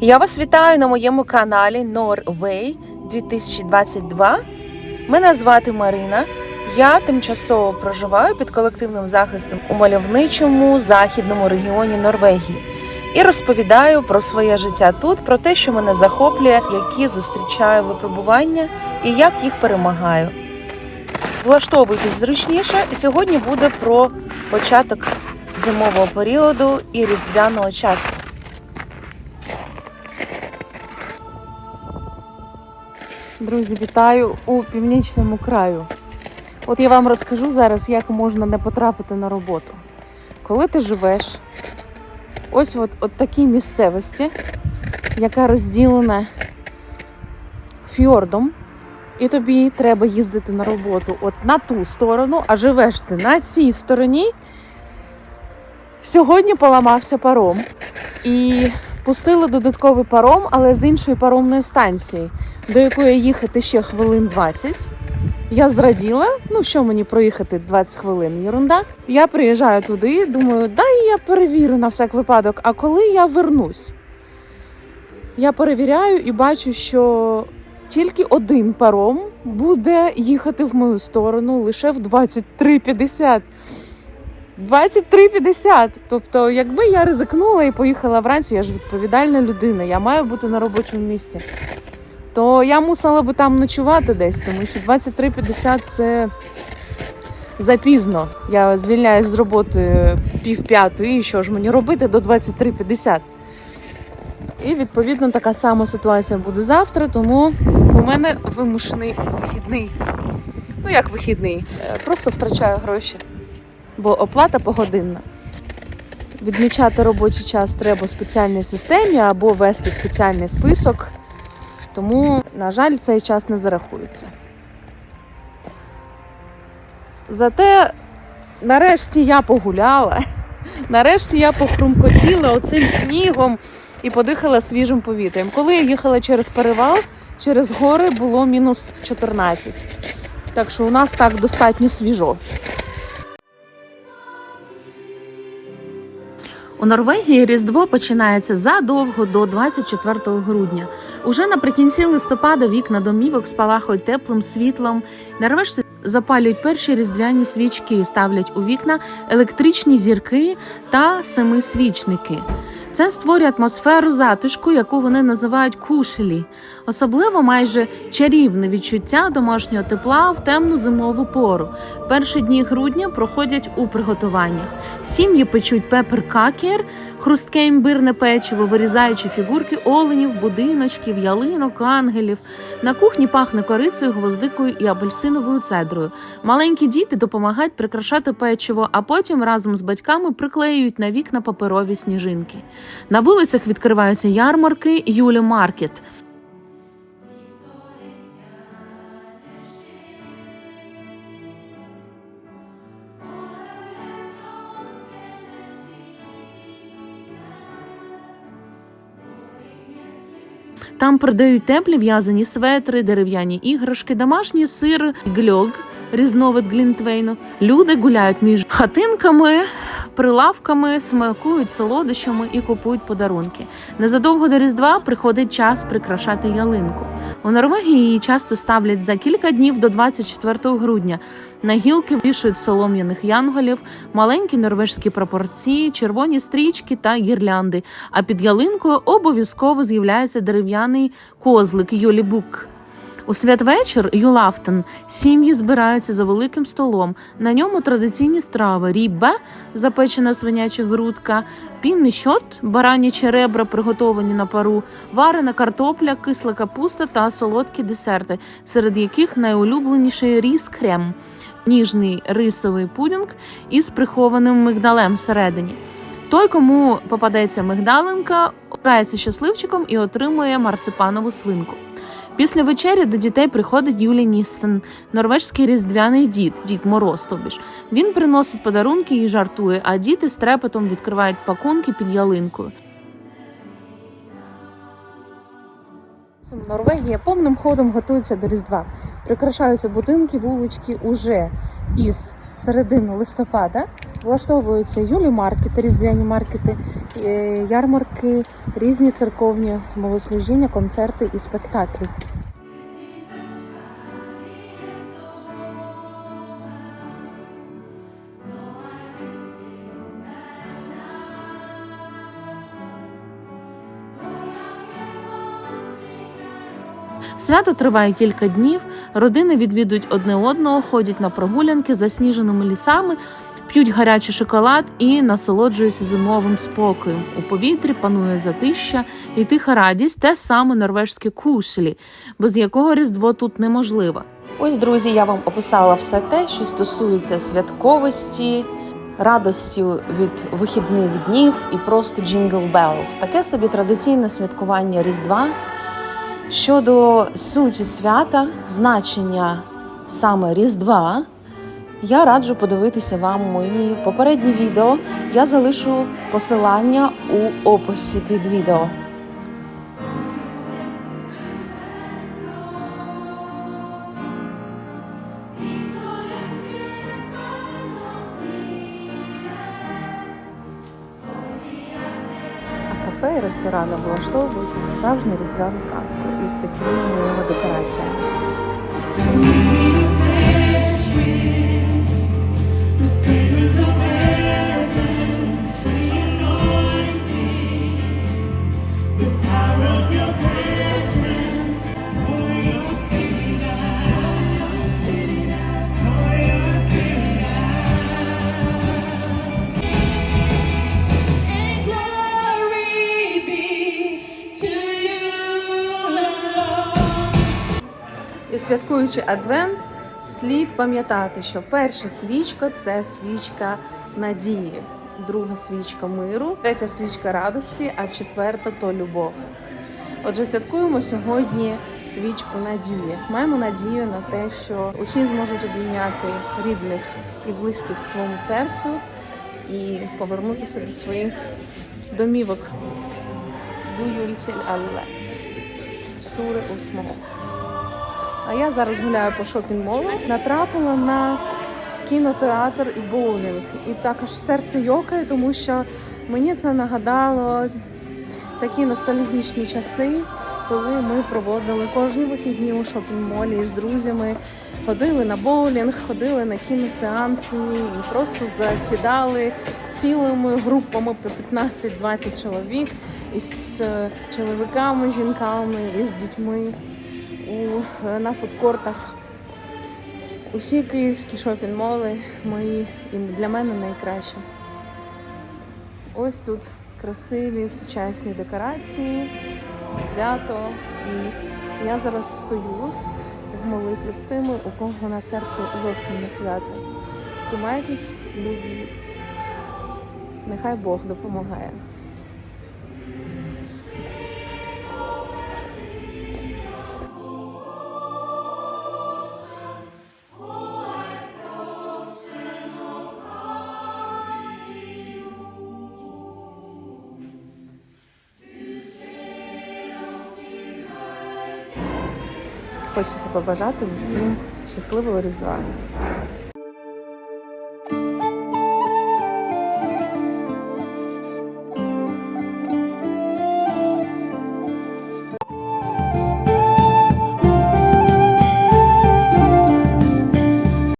Я вас вітаю на моєму каналі Norway 2022. Мене звати Марина. Я тимчасово проживаю під колективним захистом у мальовничому західному регіоні Норвегії і розповідаю про своє життя тут, про те, що мене захоплює, які зустрічаю випробування і як їх перемагаю. Влаштовуйтесь зручніше, і сьогодні буде про початок зимового періоду і різдвяного часу. Друзі, вітаю у північному краю. От я вам розкажу зараз, як можна не потрапити на роботу. Коли ти живеш ось от, от такій місцевості, яка розділена фьордом, і тобі треба їздити на роботу от на ту сторону, а живеш ти на цій стороні. Сьогодні поламався паром і пустили додатковий паром, але з іншої паромної станції, до якої їхати ще хвилин 20. Я зраділа, ну що мені проїхати 20 хвилин, єрунда. Я приїжджаю туди, думаю, дай я перевірю на всяк випадок. А коли я вернусь, я перевіряю і бачу, що тільки один паром буде їхати в мою сторону лише в 23.50. 23.50. Тобто, якби я ризикнула і поїхала вранці, я ж відповідальна людина, я маю бути на робочому місці. То я мусила би там ночувати десь, тому що 23.50 це запізно. Я звільняюсь з роботи пів п'ятої, і що ж мені робити до 23.50. І відповідно така сама ситуація буде завтра, тому у мене вимушений вихідний. Ну як вихідний? Е, Просто втрачаю гроші, бо оплата погодинна. Відмічати робочий час треба в спеціальній системі або вести спеціальний список. Тому, на жаль, цей час не зарахується. Зате, нарешті я погуляла, нарешті я похрумкотіла оцим снігом і подихала свіжим повітрям. Коли я їхала через перевал, через гори було мінус 14. Так що у нас так достатньо свіжо. У Норвегії Різдво починається задовго до 24 грудня. Уже наприкінці листопада вікна домівок спалахують теплим світлом. Норвежці запалюють перші різдвяні свічки, ставлять у вікна електричні зірки та семисвічники. Це створює атмосферу затишку, яку вони називають кушелі. Особливо майже чарівне відчуття домашнього тепла в темну зимову пору. Перші дні грудня проходять у приготуваннях. Сім'ї печуть пеперкакер, хрустке імбирне печиво, вирізаючи фігурки оленів, будиночків, ялинок, ангелів. На кухні пахне корицею, гвоздикою і апельсиновою цедрою. Маленькі діти допомагають прикрашати печиво, а потім разом з батьками приклеюють на вікна паперові сніжинки. На вулицях відкриваються ярмарки Юлі Маркет. Там продають теплі в'язані светри, дерев'яні іграшки, домашній сир, гльог, різновид глінтвейну. Люди гуляють між хатинками, прилавками, смакують солодощами і купують подарунки. Незадовго до Різдва приходить час прикрашати ялинку. У Норвегії її часто ставлять за кілька днів до 24 грудня. На гілки вішають солом'яних янголів, маленькі норвежські пропорції, червоні стрічки та гірлянди. А під ялинкою обов'язково з'являється дерев'яний козлик Йолібук. У святвечір Юлафтен сім'ї збираються за великим столом. На ньому традиційні страви: ріббе, запечена свиняча грудка, пінний щот, баранячі ребра, приготовані на пару, варена картопля, кисла капуста та солодкі десерти, серед яких найулюбленіший ріс крем, ніжний рисовий пудінг із прихованим мигдалем всередині. Той, кому попадеться мигдалинка, обирається щасливчиком і отримує марципанову свинку. Після вечері до дітей приходить Юлі Ніссен, норвежський різдвяний дід, дід Мороз. Тобі ж він приносить подарунки і жартує, а діти з трепетом відкривають пакунки під ялинкою. Норвегія повним ходом готується до Різдва. Прикрашаються будинки, вулички уже із середини листопада. Влаштовуються юлі маркети, різдвяні маркети, е, ярмарки, різні церковні богослужіння, концерти і спектаклі. Свято триває кілька днів. Родини відвідують одне одного, ходять на прогулянки засніженими лісами, п'ють гарячий шоколад і насолоджуються зимовим спокоєм. У повітрі панує затища і тиха радість, те саме норвежське кушлі, без якого різдво тут неможливо. Ось, друзі, я вам описала все те, що стосується святковості, радості від вихідних днів і просто Jingle Bells. Таке собі традиційне святкування Різдва. Щодо суті свята, значення саме Різдва, я раджу подивитися вам мої попередні відео. Я залишу посилання у описі під відео. Кафе і ресторани влаштовують справжню різдвяну казку із такими милими декораціями. Святкуючи Адвент, слід пам'ятати, що перша свічка це свічка надії, друга свічка миру, третя свічка радості, а четверта то любов. Отже, святкуємо сьогодні свічку надії. Маємо надію на те, що усі зможуть обійняти рідних і близьких своєму серцю і повернутися до своїх домівок. Дуюльцель Алле. Стури усмо. А я зараз гуляю по шопінг-молу, натрапила на кінотеатр і боулінг. І також серце йокає, тому що мені це нагадало такі ностальгічні часи, коли ми проводили кожні вихідні у шопінг-молі з друзями, ходили на боулінг, ходили на кіносеанси і просто засідали цілими групами по 15-20 чоловік із е, чоловіками, жінками, із дітьми у, на фудкортах. Усі київські шопінг-моли мої і для мене найкращі. Ось тут красиві сучасні декорації, свято. І я зараз стою в молитві з тими, у кого на серці зовсім не свято. Тримайтесь, любі. Нехай Бог допомагає. Хочеться побажати усім щасливого Різдва.